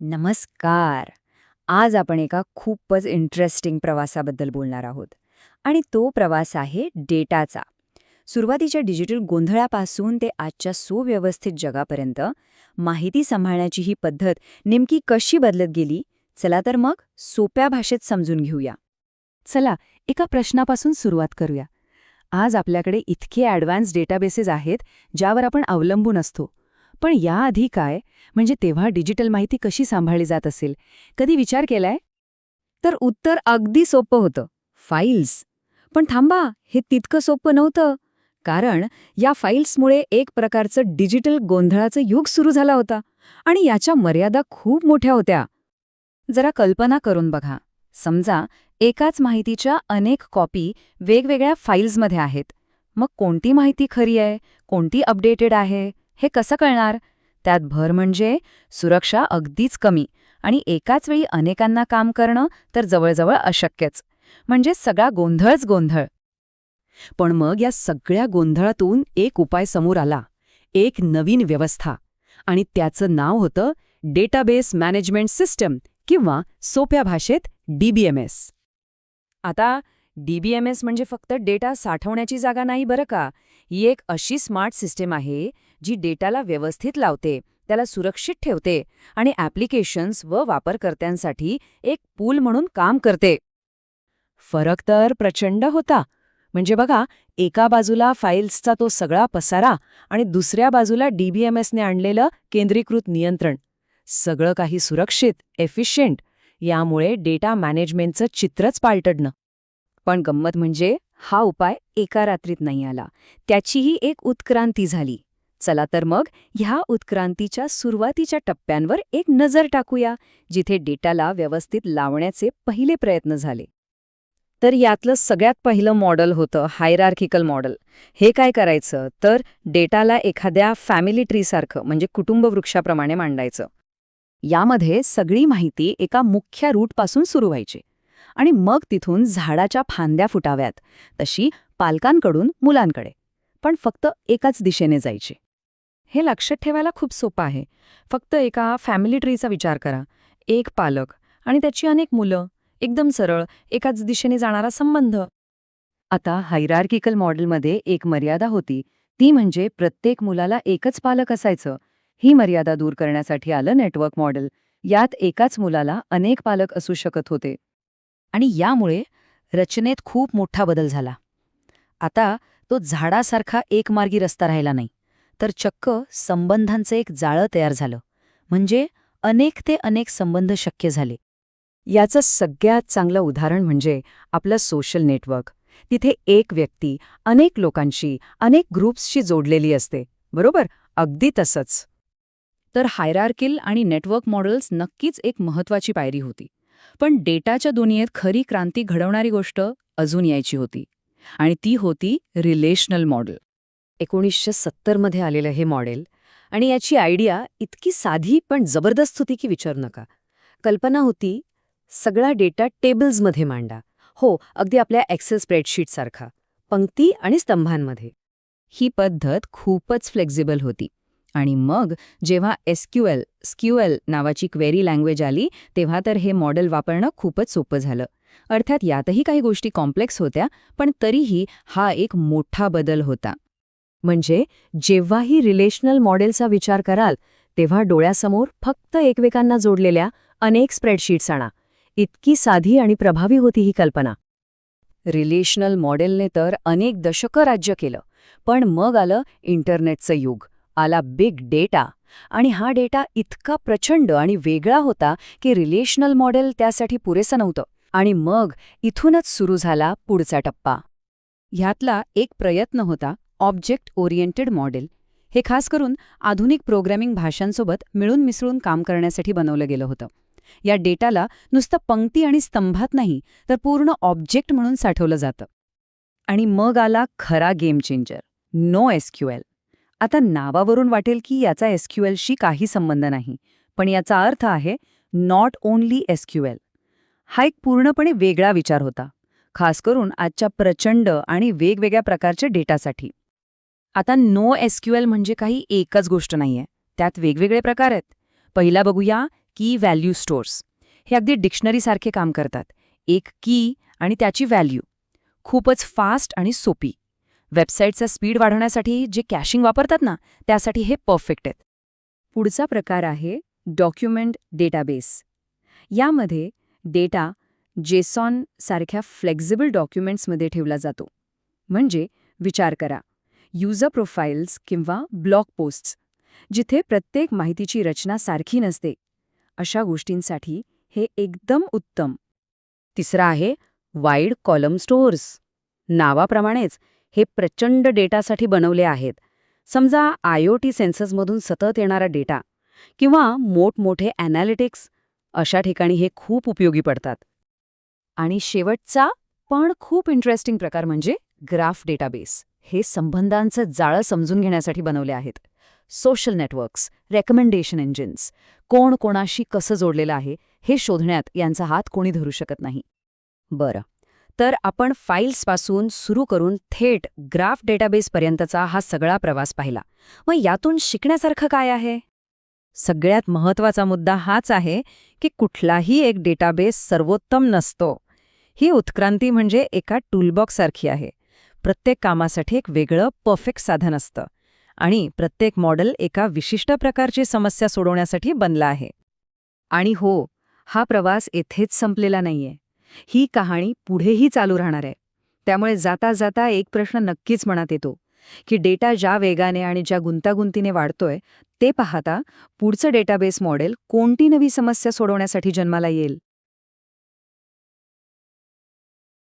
नमस्कार. आज आपण एका खूपच इंटरेस्टिंग प्रवासाबद्दल बोलणार आहोत. आणि तो प्रवास आहे डेटाचा. सुरुवातीच्या डिजिटल गोंधळापासून ते आजच्या सुव्यवस्थित जगापर्यंत माहिती सांभाळण्याची ही पद्धत नेमकी कशी बदलत गेली? चला तर मग सोप्या भाषेत समजून घेऊया. चला एका प्रश्नापासून सुरुवात करूया. आज आपल्याकडे इतके ॲडव्हान्स डेटाबेसेस आहेत ज्यावर आपण अवलंबून असतो. पण याआधी काय? म्हणजे तेव्हा डिजिटल माहिती कशी सांभाळली जात असेल? कधी विचार केलाय? तर उत्तर अगदी सोपं होतं. फाईल्स. पण थांबा हे तितकं सोपं नव्हतं. कारण या फाईल्समुळे एक प्रकारचं डिजिटल गोंधळाचं युग सुरू झाला होता. आणि याच्या मर्यादा खूप मोठ्या होत्या. जरा कल्पना करून बघा. समजा एकाच माहितीच्या अनेक कॉपी वेगवेगळ्या फाईल्समध्ये आहेत. मग कोणती माहिती खरी आहे? कोणती अपडेटेड आहे? हे कसं कळणार? त्यात भर म्हणजे सुरक्षा अगदीच कमी आणि एकाच वेळी अनेकांना काम करणं तर जवळजवळ अशक्यच. म्हणजे सगळा गोंधळच गोंधळ. पण मग या सगळ्या गोंधळातून एक उपाय समोर आला. एक नवीन व्यवस्था. आणि त्याचं नाव होतं डेटाबेस मॅनेजमेंट सिस्टम किंवा सोप्या भाषेत डीबीएमएस. आता डीबीएमएस म्हणजे फक्त डेटा साठवण्याची जागा नाही बरं का? ही एक अशी स्मार्ट सिस्टीम आहे जी डेटाला व्यवस्थित लावते त्याला सुरक्षित ठेवते आणि ॲप्लिकेशन्स व वापरकर्त्यांसाठी एक पूल म्हणून काम करते. फरक तर प्रचंड होता. म्हणजे बघा एका बाजूला फाईल्सचा तो सगळा पसारा आणि दुसऱ्या बाजूला डीबीएमएसने आणलेलं केंद्रीकृत नियंत्रण. सगळं काही सुरक्षित एफिशियंट यामुळे डेटा मॅनेजमेंटचं चित्रच पालटडणं पण गंमत म्हणजे हा उपाय एका रात्रीत नाही आला. त्याचीही एक उत्क्रांती झाली. चला तर मग ह्या उत्क्रांतीच्या सुरुवातीच्या टप्प्यांवर एक नजर टाकूया जिथे डेटाला व्यवस्थित लावण्याचे पहिले प्रयत्न झाले. तर यातलं सगळ्यात पहिलं मॉडेल होतं हायरार्किकल मॉडेल हे काय करायचं? तर डेटाला एखाद्या फॅमिली ट्रीसारखं म्हणजे कुटुंबवृक्षाप्रमाणे मांडायचं. यामध्ये सगळी माहिती एका मुख्य रूटपासून सुरू व्हायची. आणि मग तिथून झाडाच्या फांद्या फुटाव्यात तशी पालकांकडून मुलांकडे. पण फक्त एकाच दिशेने जायची. हे लक्षात ठेवायला खूप सोपं आहे. फक्त एका फॅमिली ट्रीचा विचार करा. एक पालक आणि त्याची अनेक मुलं. एकदम सरळ एकाच दिशेने जाणारा संबंध. आता हायरार्किकल मॉडेलमध्ये एक मर्यादा होती. ती म्हणजे प्रत्येक मुलाला एकच पालक असायचं. ही मर्यादा दूर करण्यासाठी आलं नेटवर्क मॉडेल यात एकाच मुलाला अनेक पालक असू शकत होते. आणि यामुळे रचनेत खूप मोठा बदल झाला. आता तो झाडासारखा एकमार्गी रस्ता राहिला नाही. तर चक्क संबंधांचं एक जाळं तयार झालं. म्हणजे अनेक ते अनेक संबंध शक्य झाले. याचं सगळ्यात चांगलं उदाहरण म्हणजे आपलं सोशल नेटवर्क तिथे एक व्यक्ती अनेक लोकांशी अनेक ग्रुप्सशी जोडलेली असते. बरोबर? अगदी तसंच. तर हायरार्किल आणि नेटवर्क मॉडेल्स नक्कीच एक महत्वाची पायरी होती. पण डेटाच्या दुनियेत खरी क्रांती घडवणारी गोष्ट अजून यायची होती. आणि ती होती रिलेशनल मॉडेल एकोणीसशे सत्तरमध्ये आलेलं हे मॉडेल आणि याची आयडिया इतकी साधी पण जबरदस्त होती की विचारू नका. कल्पना होती सगळा डेटा टेबल्समध्ये मांडा. हो अगदी आपल्या एक्सेल स्प्रेडशीटसारखा. पंक्ती आणि स्तंभांमध्ये. ही पद्धत खूपच फ्लेक्झिबल होती. आणि मग जेव्हा एसक्यूएल स्क्यूएल नावाची क्वेरी लँग्वेज आली तेव्हा तर हे मॉडेल वापरणं खूपच सोपं झालं. अर्थात यातही काही गोष्टी कॉम्प्लेक्स होत्या पण तरीही हा एक मोठा बदल होता. म्हणजे जेव्हाही रिलेशनल मॉडेलचा विचार कराल तेव्हा डोळ्यासमोर फक्त एकमेकांना जोडलेल्या अनेक स्प्रेडशीट्स आणा. इतकी साधी आणि प्रभावी होती ही कल्पना. रिलेशनल मॉडेलने तर अनेक दशकं राज्य केलं पण मग आलं इंटरनेटचं युग. आला बिग डेटा आणि हा डेटा इतका प्रचंड आणि वेगळा होता की रिलेशनल मॉडेल त्यासाठी पुरेसं नव्हतं. आणि मग इथूनच सुरू झाला पुढचा टप्पा. ह्यातला एक प्रयत्न होता ऑब्जेक्ट ओरिएंटेड मॉडेल. हे खास करून आधुनिक प्रोग्रॅमिंग भाषांसोबत मिळून मिसळून काम करण्यासाठी बनवलं गेलं होतं. या डेटाला नुसतं पंक्ती आणि स्तंभात नाही तर पूर्ण ऑब्जेक्ट म्हणून साठवलं जातं. आणि मग आला खरा गेम चेंजर नो एसक्यूएल. आता नावावरून वाटेल की याचा एसक्यूएलशी काही संबंध नाही पण याचा अर्थ आहे नॉट ओन्ली एसक्यूएल. हा एक पूर्णपणे वेगळा विचार होता खास करून आजच्या प्रचंड आणि वेगवेगळ्या प्रकारच्या डेटासाठी. आता नो एसक्यूएल म्हणजे काही एकच गोष्ट नाहीये. त्यात वेगवेगळे प्रकार आहेत. पहिला बघूया की व्हॅल्यू स्टोअर्स. हे अगदी डिक्शनरीसारखे काम करतात. एक की आणि त्याची व्हॅल्यू. खूपच फास्ट आणि सोपी. वेबसाईटचा स्पीड वाढवण्यासाठी जे कॅशिंग वापरतात ना त्यासाठी हे परफेक्ट आहेत. पुढचा प्रकार आहे डॉक्युमेंट डेटाबेस. यामध्ये डेटा जेसॉन सारख्या फ्लेक्झिबल डॉक्युमेंट्समध्ये ठेवला जातो. म्हणजे विचार करा. युजर प्रोफाईल्स किंवा ब्लॉग पोस्ट्स जिथे प्रत्येक माहितीची रचना सारखी नसते. अशा गोष्टींसाठी हे एकदम उत्तम. तिसरा आहे वाईड कॉलम स्टोअर्स नावाप्रमाणेच हे प्रचंड डेटासाठी बनवले आहेत. समजा आयओटी सेन्सर्समधून सतत येणारा डेटा किंवा मोठमोठे ॲनालिटिक्स अशा ठिकाणी हे खूप उपयोगी पडतात. आणि शेवटचा पण खूप इंटरेस्टिंग प्रकार म्हणजे ग्राफ डेटाबेस हे संबंधांचं जाळं समजून घेण्यासाठी बनवले आहेत. सोशल नेटवर्क्स रेकमेंडेशन इंजिन्स कोण कोणाशी कसं जोडलेलं आहे हे शोधण्यात यांचा हात कोणी धरू शकत नाही. बरं. तर आपण फाईल्सपासून सुरू करून थेट ग्राफ डेटाबेसपर्यंतचा हा सगळा प्रवास पाहिला. मग यातून शिकण्यासारखं काय आहे? सगळ्यात महत्त्वाचा मुद्दा हाच आहे की कुठलाही एक डेटाबेस सर्वोत्तम नसतो. ही उत्क्रांती म्हणजे एका टूलबॉक्ससारखी आहे. प्रत्येक कामासाठी एक वेगळं परफेक्ट साधन असतं. आणि प्रत्येक मॉडेल एका विशिष्ट प्रकारची समस्या सोडवण्यासाठी बनला आहे. आणि हो हा प्रवास येथेच संपलेला नाहीये. ही कहाणी पुढेही चालू राहणार आहे. त्यामुळे जाता जाता एक प्रश्न नक्कीच मनात येतो की डेटा ज्या वेगाने आणि ज्या गुंतागुंतीने वाढतोय ते पाहता पुढचं डेटाबेस मॉडेल कोणती नवी समस्या सोडवण्यासाठी जन्माला येईल?